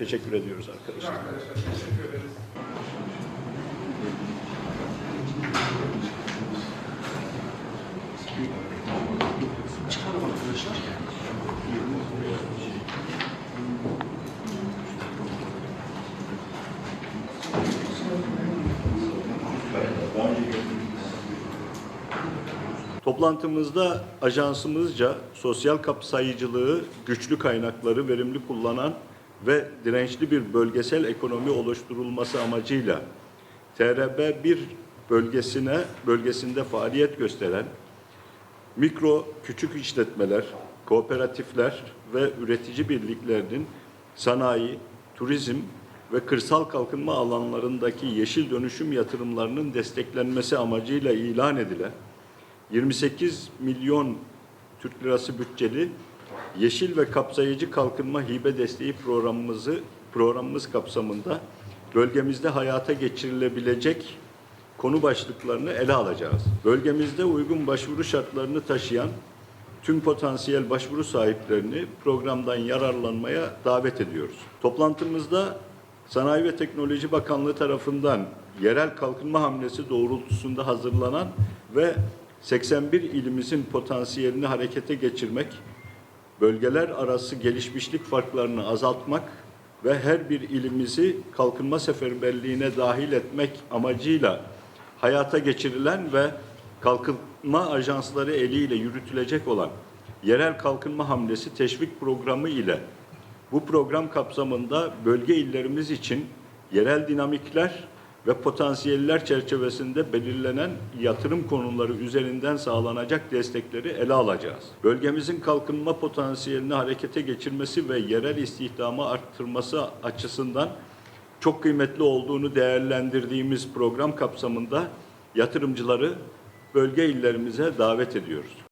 Teşekkür ediyoruz arkadaşlar. Teşekkür ederiz. Çıkalım arkadaşlar. Toplantımızda ajansımızca sosyal kapsayıcılığı, güçlü kaynakları verimli kullanan ve dirençli bir bölgesel ekonomi oluşturulması amacıyla TRB 1 bölgesine bölgesinde faaliyet gösteren mikro küçük işletmeler, kooperatifler ve üretici birliklerinin sanayi, turizm ve kırsal kalkınma alanlarındaki yeşil dönüşüm yatırımlarının desteklenmesi amacıyla ilan edilen 28 milyon Türk lirası bütçeli Yeşil ve Kapsayıcı Kalkınma Hibe Desteği programımızı programımız kapsamında bölgemizde hayata geçirilebilecek konu başlıklarını ele alacağız. Bölgemizde uygun başvuru şartlarını taşıyan tüm potansiyel başvuru sahiplerini programdan yararlanmaya davet ediyoruz. Toplantımızda Sanayi ve Teknoloji Bakanlığı tarafından yerel kalkınma hamlesi doğrultusunda hazırlanan ve 81 ilimizin potansiyelini harekete geçirmek, bölgeler arası gelişmişlik farklarını azaltmak ve her bir ilimizi kalkınma seferberliğine dahil etmek amacıyla hayata geçirilen ve kalkınma ajansları eliyle yürütülecek olan yerel kalkınma hamlesi teşvik programı ile bu program kapsamında bölge illerimiz için yerel dinamikler ve potansiyeller çerçevesinde belirlenen yatırım konuları üzerinden sağlanacak destekleri ele alacağız. Bölgemizin kalkınma potansiyelini harekete geçirmesi ve yerel istihdamı arttırması açısından çok kıymetli olduğunu değerlendirdiğimiz program kapsamında yatırımcıları bölge illerimize davet ediyoruz.